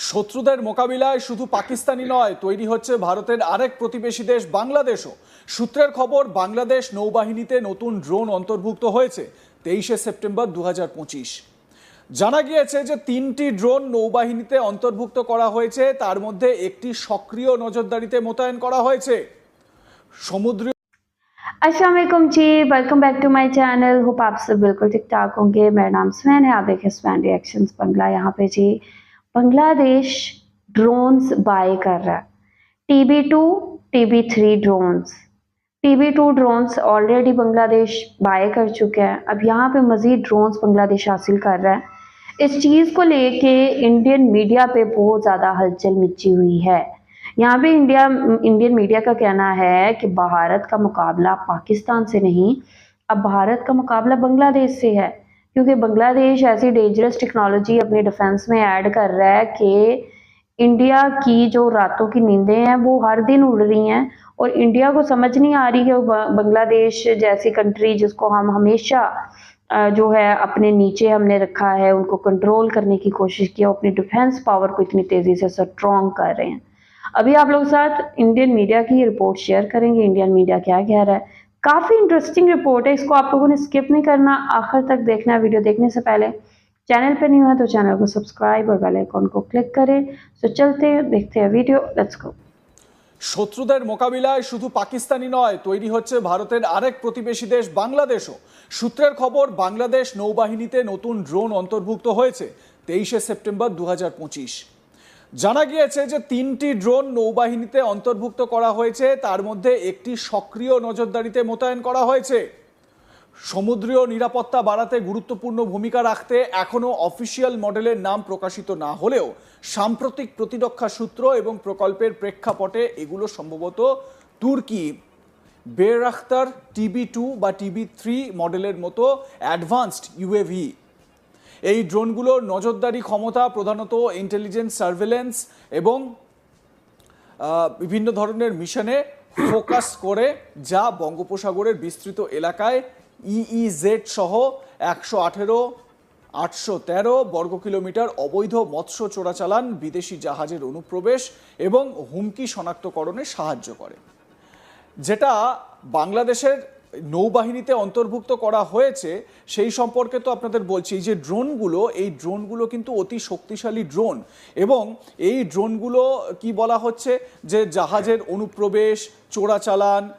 শত্রুদের মোকাবিলায় শুধু পাকিস্তানি নয় তৈরি হচ্ছে ভারতের আরেক প্রতিবেশী দেশ বাংলাদেশও সূত্রের খবর বাংলাদেশ নৌবাহিনীতে নতুন ড্রোন অন্তর্ভুক্ত হয়েছে তেইশে সেপ্টেম্বর দু জানা গিয়েছে যে তিনটি ড্রোন নৌবাহিনীতে অন্তর্ভুক্ত করা হয়েছে তার মধ্যে একটি সক্রিয় নজরদারিতে মোতায়েন করা হয়েছে সমুদ্রীয় अस्सलाम वालेकुम जी welcome back to my channel hope आप सब बिल्कुल ठीक ठाक होंगे मेरा नाम स्वैन है आप देखें स्वैन रिएक्शंस बंगला यहाँ पे जी बांग्लादेश ड्रोन्स बाय कर रहा है। T B two T B three drones T B two drones already Bangladesh buy कर चुके हैं। अब यहाँ पे मज़ीद ड्रोन्स बांग्लादेश हासिल कर रहा है। इस चीज़ को लेके इंडियन मीडिया पे बहुत ज़्यादा हलचल मची हुई है। यहाँ पे इंडिया इंडियन मीडिया का कहना है कि भारत का मुकाबला पाकिस्तान से नहीं, अब भारत का मुकाबला बांग्लादेश से है। क्योंकि बांग्लादेश ऐसी डेंजरस टेक्नोलॉजी अपने डिफेंस में ऐड कर रहा है कि इंडिया की जो रातों की नींदें हैं, वो हर दिन उड़ रही हैं और इंडिया को समझ नहीं आ रही कि बांग्लादेश जैसी कंट्री जिसको हम हमेशा जो है अपने नीचे हमने रखा है, उनको कंट्रोल करने की कोशिश की और अपनी डिफेंस पावर को इतनी तेज़ी से स्ट्रॉन्ग कर रहे हैं। अभी आप लोग साथ इंडियन मीडिया की रिपोर्ट शेयर करेंगे। इंडियन मीडिया क्या कह रहा है? काफ़ी इंटरेस्टिंग रिपोर्ट है इसको आप लोगों ने स्किप नहीं करना आखिर तक देखना है वीडियो देखने से पहले चैनल पर नहीं हुआ तो चैनल को सब्सक्राइब और बेल आइकॉन को क्लिक करें तो चलते हैं देखते हैं वीडियो लेट्स गो শত্রুদের মোকাবিলায় শুধু পাকিস্তানি নয় তৈরি হচ্ছে ভারতের আরেক প্রতিবেশী দেশ বাংলাদেশও সূত্রের খবর বাংলাদেশ নৌবাহিনীতে নতুন ড্রোন অন্তর্ভুক্ত হয়েছে তেইশে সেপ্টেম্বর দু জানা গিয়েছে যে তিনটি ড্রোন নৌবাহিনীতে অন্তর্ভুক্ত করা হয়েছে। তার মধ্যে একটি সক্রিয় নজরদারিতে মোতায়েন করা হয়েছে। সমুদ্রীয় নিরাপত্তা বাড়াতে গুরুত্বপূর্ণ ভূমিকা রাখতে এখনও অফিসিয়াল মডেলের নাম প্রকাশিত না হলেও সাম্প্রতিক প্রতিরক্ষা সূত্র এবং প্রকল্পের প্রেক্ষাপটে এগুলো সম্ভবত তুর্কি বেরাখতার টিবি টু বা টিবি থ্রি মডেলের মতো অ্যাডভান্সড ইউএভি। এই ড্রোনগুলোর নজরদারি ক্ষমতা প্রধানত ইন্টেলিজেন্স সার্ভেলেন্স এবং বিভিন্ন ধরনের মিশনে ফোকাস করে যা বঙ্গোপসাগরের বিস্তৃত এলাকায় ইইজেড সহ একশো আঠেরো, আটশো তেরো বর্গ কিলোমিটার অবৈধ মৎস্য চোরাচালান বিদেশি জাহাজের অনুপ্রবেশ এবং হুমকি শনাক্তকরণে সাহায্য করে। যেটা বাংলাদেশের নৌবাহিনীতে অন্তর্ভুক্ত করা হয়েছে, সেই সম্পর্কে তো আপনাদের বলছি। যে ড্রোনগুলো, এই ড্রোনগুলো কিন্তু অতি শক্তিশালী ড্রোন এবং এই ড্রোনগুলো কি বলা হচ্ছে? যে জাহাজের অনুপ্রবেশ, চোরাচালান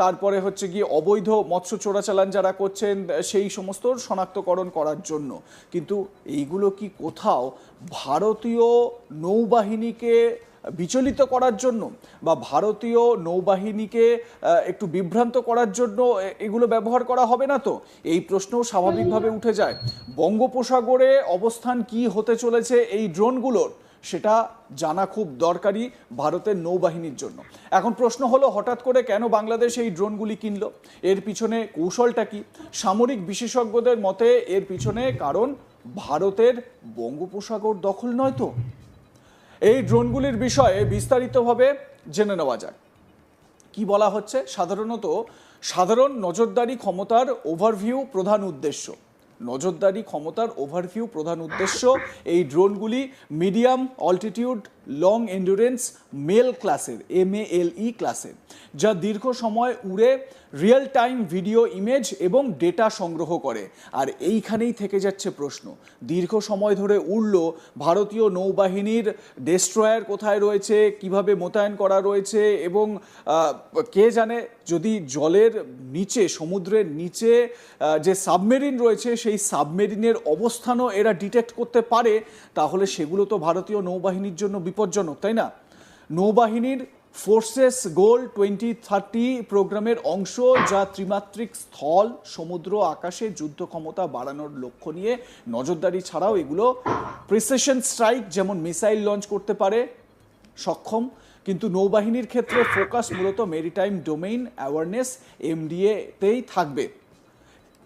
তারপরে হচ্ছে গিয়ে অবৈধ মৎস্য চোরাচালান যারা করছেন সেই সমস্ত শনাক্তকরণ করার জন্য। কিন্তু এইগুলো কি কোথাও ভারতীয় নৌবাহিনীকে বিচলিত করার জন্য বা ভারতীয় নৌবাহিনীকে একটু বিভ্রান্ত করার জন্য এগুলো ব্যবহার করা হবে না তো? এই প্রশ্নও স্বাভাবিকভাবে উঠে যায়। বঙ্গোপসাগরে অবস্থান কি হতে চলেছে এই ড্রোনগুলোর? সেটা জানা খুব দরকারি ভারতের নৌবাহিনীর জন্য। এখন প্রশ্ন হলো, হঠাৎ করে কেন বাংলাদেশ এই ড্রোনগুলি কিনল? এর পিছনে কৌশলটা কি? সামরিক বিশেষজ্ঞদের মতে, এর পিছনে কারণ ভারতের বঙ্গোপসাগর দখল নয় তো? এই ড্রোনগুলির বিষয়ে বিস্তারিতভাবে জেনে নেওয়া যাক। কি বলা হচ্ছে? সাধারণত সাধারণ নজরদারি ক্ষমতার ওভারভিউ প্রধান উদ্দেশ্য। নজরদারি ক্ষমতার ওভারভিউ প্রধান উদ্দেশ্য এই ড্রোনগুলি medium altitude long endurance male ক্লাসের এম এল ই ক্লাসের যা দীর্ঘ সময় উড়ে রিয়েল টাইম ভিডিও ইমেজ এবং ডেটা সংগ্রহ করে। আর এইখানেই থেকে যাচ্ছে প্রশ্ন, দীর্ঘ সময় ধরে উড়ল ভারতীয় নৌবাহিনীর ডেস্ট্রয়ার কোথায় রয়েছে, কীভাবে মোতায়েন করা রয়েছে এবং কে জানে, যদি জলের নিচে, সমুদ্রের নিচে যে সাবমেরিন রয়েছে, সেই সাবমেরিনের অবস্থানও এরা ডিটেক্ট করতে পারে, তাহলে সেগুলো তো ভারতীয় নৌবাহিনীর জন্য বিপজ্জনক, তাই না? নৌবাহিনীর ফোর্সেস গোল টোয়েন্টি থার্টি প্রোগ্রামের অংশ, যা ত্রিমাত্রিক স্থল, সমুদ্র, আকাশে যুদ্ধ ক্ষমতা বাড়ানোর লক্ষ্য নিয়ে নজরদারি ছাড়াও এগুলো প্রিসেশন স্ট্রাইক যেমন মিসাইল লঞ্চ করতে পারে, সক্ষম। কিন্তু নৌবাহিনীর ক্ষেত্রে ফোকাস মূলত মেরিটাইম ডোমেইন অ্যাওয়ারনেস, এমডিএতেই থাকবে।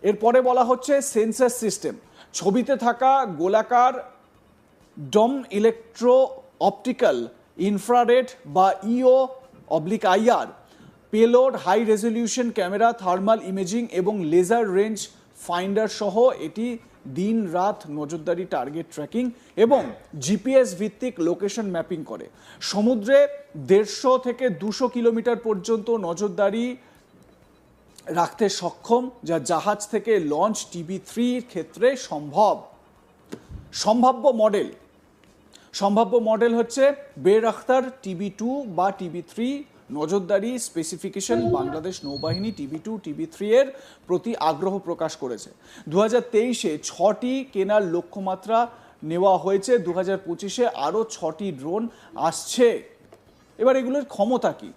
এরপরে বলা হচ্ছে সেন্সার সিস্টেম। ছবিতে থাকা গোলাকার ডম ইলেকট্রো অপটিক্যাল ইনফ্রারেড বা EO oblique IR payload high resolution camera thermal imaging এবং লেজার রেঞ্জ ফাইন্ডার সহ এটি দিন রাত নজরদারি টার্গেট ট্র্যাকিং এবং জিপিএস ভিত্তিক লোকেশন ম্যাপিং করে। সমুদ্রে দেড়শো থেকে দুশো কিলোমিটার পর্যন্ত নজরদারি রাখতে সক্ষম, যা জাহাজ থেকে লঞ্চ টিভি থ্রির ক্ষেত্রে সম্ভব। সম্ভাব্য মডেল সম্ভাব্য মডেল হচ্ছে বের আখতার টিভি টু বা টিভি থ্রি, নজরদারি স্পেসিফিকেশন বাংলাদেশ নৌবাহিনী টিভি টু, টিভি থ্রি এর প্রতি আগ্রহ প্রকাশ করেছে। দু হাজার তেইশে ছটি কেনার লক্ষ্যমাত্রা নেওয়া হয়েছে। দু হাজার পঁচিশে আরও ছটি ড্রোন আসছে। এবার এগুলোর ক্ষমতা কি?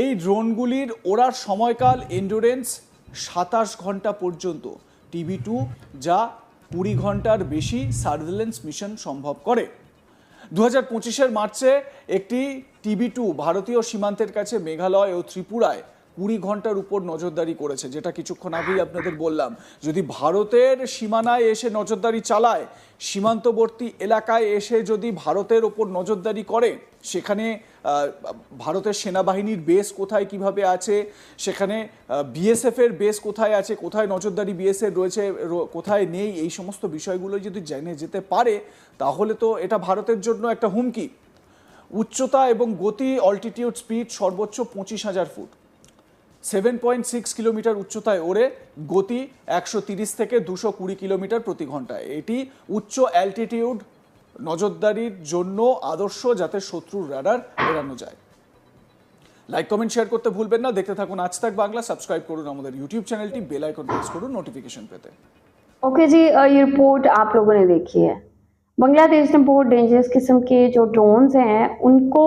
এই ড্রোনগুলির ওড়ার সময়কাল এন্ডুরেন্স সাতাশ ঘণ্টা পর্যন্ত। টিভি টু যা কুড়ি ঘণ্টার বেশি সার্ভেলেন্স মিশন সম্ভব করে। দু হাজার মার্চে একটি টিভি টু ভারতীয় সীমান্তের কাছে মেঘালয় ও ত্রিপুরায় কুড়ি ঘণ্টার উপর নজরদারি করেছে, যেটা কিছুক্ষণ আগেই আপনাদের বললাম। যদি ভারতের সীমানায় এসে নজরদারি চালায়, সীমান্তবর্তী এলাকায় এসে যদি ভারতের ওপর নজরদারি করে, সেখানে ভারতের সেনাবাহিনীর বেস কোথায় কীভাবে আছে, সেখানে বিএসএফ এর বেস কোথায় আছে, কোথায় নজরদারি বিএসএফ রয়েছে কোথায় নেই, এই সমস্ত বিষয়গুলো যদি জেনে যেতে পারে, তাহলে তো এটা ভারতের জন্য একটা হুমকি। উচ্চতা এবং গতি অল্টিটিউড স্পিড সর্বোচ্চ পঁচিশ হাজার foot. Seven point six kilometre উচ্চতায় ওড়ে গতি একশো তিরিশ থেকে দুশো কুড়ি কিলোমিটার প্রতি ঘন্টায় এটি উচ্চ অ্যালটিটিউড নজরদারির জন্য আদর্শ যাতে শত্রুর রাডার এড়ানো যায় লাইক কমেন্ট শেয়ার করতে ভুলবেন না দেখতে থাকুন আজ তাক বাংলা সাবস্ক্রাইব করুন আমাদের ইউটিউব চ্যানেলটি বেল আইকন প্রেস করুন নোটিফিকেশন পেতে ओके जी अ, ये रिपोर्ट आप लोगों ने देखी है बांग्लादेश ने बहुत डेंजरस किस्म के जो ड्रोन्स हैं उनको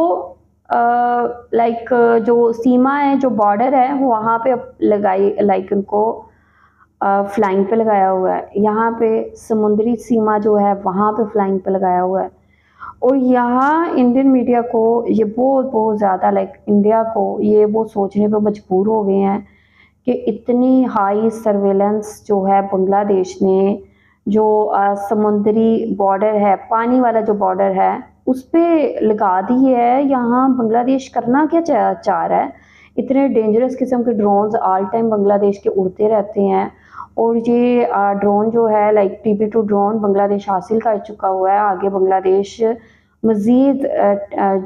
लाइक जो सीमा है, जो बॉर्डर है वो वहाँ पे लगाई लाइक उनको फ्लाइंग पे लगाया हुआ है। यहाँ पे समुद्री सीमा जो है, वहाँ पे फ्लाइंग पे लगाया हुआ है। और यहाँ इंडियन मीडिया को ये बहुत बहुत ज़्यादा लाइक इंडिया को ये वो सोचने पे मजबूर हो गए हैं कि इतनी हाई सर्वेलेंस जो है बांग्लादेश ने, जो समुद्री बॉर्डर है, पानी वाला जो बॉर्डर है उस पे लगा दी है। यहाँ बांग्लादेश करना क्या चाह रहा है? इतने डेंजरस किस्म के ड्रोन्स ऑल टाइम बांग्लादेश के उड़ते रहते हैं। और ये ड्रोन जो है like TB two drone Bangladesh हासिल कर चुका हुआ है। आगे बांग्लादेश मज़ीद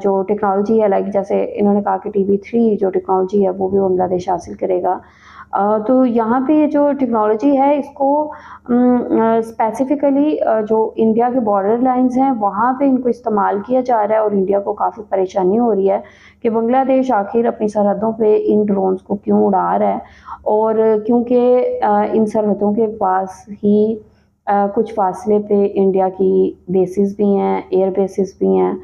जो टेक्नोलॉजी है लाइक जैसे इन्होंने कहा कि टी थ्री जो टेक्नोलॉजी है, वो भी बांग्लादेश हासिल करेगा। तो यहाँ पे जो टेक्नोलॉजी है, इसको स्पेसिफिकली जो इंडिया के बॉर्डर लाइंस हैं, वहाँ पे इनको इस्तेमाल किया जा रहा है और इंडिया को काफ़ी परेशानी हो रही है कि बांग्लादेश आखिर अपनी सरहदों पे इन ड्रोन्स को क्यों उड़ा रहा है? और क्योंकि इन सरहदों के पास ही कुछ फासले पे इंडिया की बेसिस भी हैं एयर बेसिस भी हैं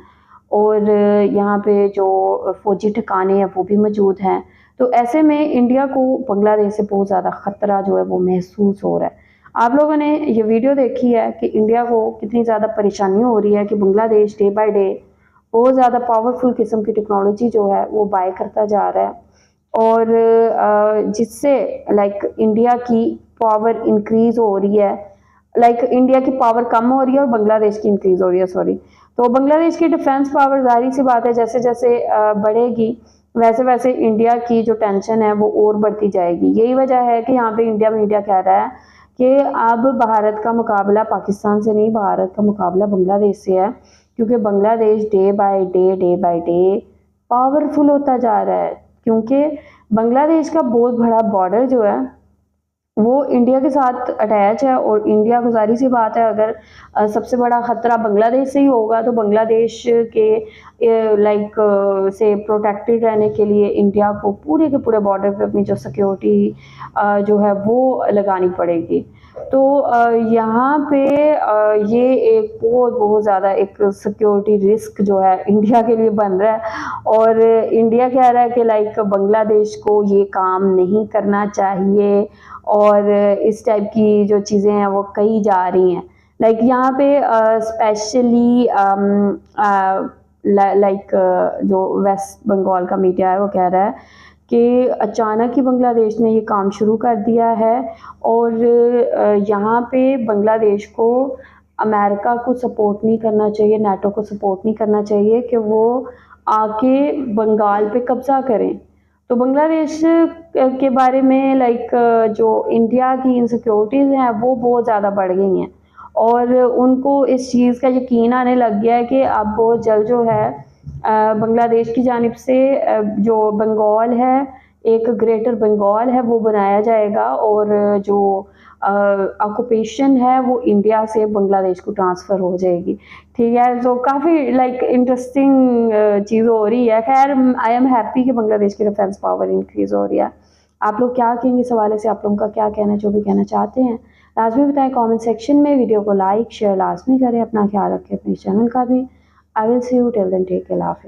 और यहाँ पे जो फौजी ठिकाने हैं, वो भी मौजूद हैं। तो ऐसे में इंडिया को बांग्लादेश से बहुत ज़्यादा ख़तरा जो है वो महसूस हो रहा है। आप लोगों ने ये वीडियो देखी है कि इंडिया को कितनी ज़्यादा परेशानी हो रही है कि बांग्लादेश डे बाय डे बहुत ज़्यादा पावरफुल किस्म की टेक्नोलॉजी जो है वो बाय करता जा रहा है। और जिससे लाइक इंडिया की पावर इंक्रीज हो रही है लाइक इंडिया की पावर कम हो रही है और बांग्लादेश की इंक्रीज हो रही है सॉरी तो बांग्लादेश की डिफेंस पावर ज़ाहिर सी बात है जैसे जैसे बढ़ेगी वैसे वैसे इंडिया की जो टेंशन है वो और बढ़ती जाएगी। यही वजह है कि यहाँ पे इंडिया मीडिया कह रहा है कि अब भारत का मुकाबला पाकिस्तान से नहीं, भारत का मुकाबला बांग्लादेश से है, क्योंकि Bangladesh day by day day by day powerful होता जा रहा है, क्योंकि बांग्लादेश का बहुत बड़ा बॉर्डर जो है वो इंडिया के साथ अटैच है और इंडिया को जारी सी बात है, अगर सबसे बड़ा ख़तरा बांग्लादेश से ही होगा तो बांग्लादेश के लाइक से प्रोटेक्टेड रहने के लिए इंडिया को पूरे के पूरे बॉर्डर पे अपनी जो सिक्योरिटी जो है वो लगानी पड़ेगी। तो यहाँ पे ये एक बहुत बहुत ज़्यादा एक सिक्योरिटी रिस्क जो है इंडिया के लिए बन रहा है और इंडिया कह रहा है कि लाइक बांग्लादेश को ये काम नहीं करना चाहिए। और इस टाइप की जो चीज़ें हैं, वो कही जा रही हैं। लाइक like, यहाँ पे स्पेशली लाइक जो वेस्ट बंगाल का मीडिया है, वो कह रहा है कि अचानक ही बांग्लादेश ने ये काम शुरू कर दिया है और यहाँ पे बांग्लादेश को अमेरिका को सपोर्ट नहीं करना चाहिए नाटो को सपोर्ट नहीं करना चाहिए कि वो आके बंगाल पे कब्ज़ा करें। तो बांग्लादेश के बारे में लाइक जो इंडिया की इनसिक्योरिटीज़ हैं, वो बहुत ज़्यादा बढ़ गई हैं। और उनको इस चीज़ का यकीन आने लग गया है कि अब बहुत जल्द जो है बांग्लादेश की जानब से जो बंगाल है, एक ग्रेटर बंगाल है, वो बनाया जाएगा। और जो ऑक्यूपेशन है, वो इंडिया से बांग्लादेश को ट्रांसफ़र हो जाएगी। ठीक है तो काफ़ी लाइक इंटरेस्टिंग चीज़ हो रही है। खैर आई एम हैप्पी कि बांग्लादेश की डिफेंस पावर इंक्रीज़ हो रही है। आप लोग क्या कहेंगे इस हवाले से? आप लोगों का क्या कहना जो भी कहना चाहते हैं? लाजमी बताएँ कमेंट सेक्शन में वीडियो को लाइक शेयर लाजमी करें। अपना ख्याल रखें अपने चैनल का भी। I will see you till then take हाफिज़।